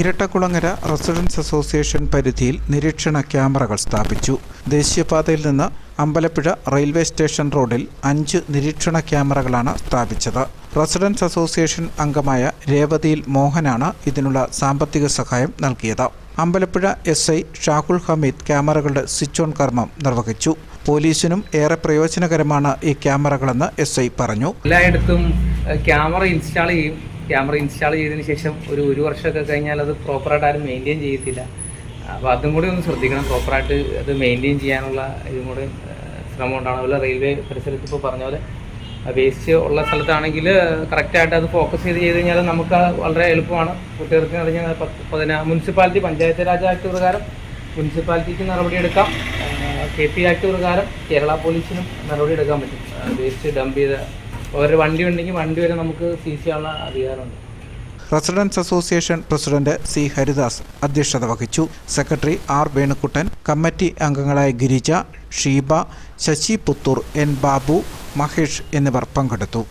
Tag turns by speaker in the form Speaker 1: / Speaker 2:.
Speaker 1: Irattakulangara residence association പരിധിയിൽ നിരീക്ഷണ ക്യാമറകൾ സ്ഥാപിച്ചു. ദേശീയപാതയിൽ നിന്ന് അമ്പലപ്പുഴ റെയിൽവേ സ്റ്റേഷൻ റോഡിൽ അഞ്ച് നിരീക്ഷണ ക്യാമറകളാണ് സ്ഥാപിച്ചത്. റെസിഡൻസ് അസോസിയേഷൻ അംഗമായ രേവതിയിൽ മോഹനാണ് ഇതിനുള്ള സാമ്പത്തിക സഹായം നൽകിയത്. അമ്പലപ്പുഴ എസ് ഐ ഷാഹുൽ ഹമീദ് ക്യാമറകളുടെ സ്വിച്ച് ഓൺ കർമ്മം നിർവഹിച്ചു. പോലീസിനും ഏറെ പ്രയോജനകരമാണ് ഈ ക്യാമറകളെന്ന് എസ് ഐ പറഞ്ഞു.
Speaker 2: എല്ലായിടത്തും ക്യാമറ ഇൻസ്റ്റാൾ ചെയ്യും. ക്യാമറ ഇൻസ്റ്റാൾ ചെയ്തതിന് ശേഷം ഒരു ഒരു വർഷമൊക്കെ കഴിഞ്ഞാൽ അത് പ്രോപ്പറായിട്ട് ആരും മെയിന്റെയിൻ ചെയ്യത്തില്ല. അപ്പോൾ അതും കൂടി ഒന്ന് ശ്രദ്ധിക്കണം. പ്രോപ്പറായിട്ട് അത് മെയിന്റെയിൻ ചെയ്യാനുള്ള ഇതും കൂടെ ശ്രമം ഉണ്ടാവണം. അതുപോലെ റെയിൽവേ പരിസരത്ത് ഇപ്പോൾ പറഞ്ഞ പോലെ വേസ്റ്റ് ഉള്ള സ്ഥലത്താണെങ്കിൽ കറക്റ്റായിട്ട് അത് ഫോക്കസ് ചെയ്ത് ചെയ്ത് കഴിഞ്ഞാൽ നമുക്ക് വളരെ എളുപ്പമാണ്. കുട്ടികൾക്ക് പത്ത് പതിനാ മുനിസിപ്പാലിറ്റി പഞ്ചായത്ത് രാജ് ആക്ട് പ്രകാരം മുനിസിപ്പാലിറ്റിക്ക് നടപടിയെടുക്കാം കെ പി ആക്ട് പ്രകാരം കേരള പോലീസിനും നടപടിയെടുക്കാൻ പറ്റും. വേസ്റ്റ് ഡംപ് ചെയ്ത ഒരു വണ്ടി ഉണ്ടെങ്കിൽ വണ്ടി വരെ നമുക്ക് സീസിയുള്ള അധികാരമുണ്ട്.
Speaker 1: Residence association president C Haridas അധ്യക്ഷത വഹിച്ചു. സെക്രട്ടറി ആർ വേണുക്കുട്ടൻ കമ്മിറ്റി അംഗങ്ങളായ ഗിരിജ ഷീബ ശശി പുത്തൂർ എൻ ബാബു മഹേഷ് എന്നിവർ പങ്കെടുത്തു.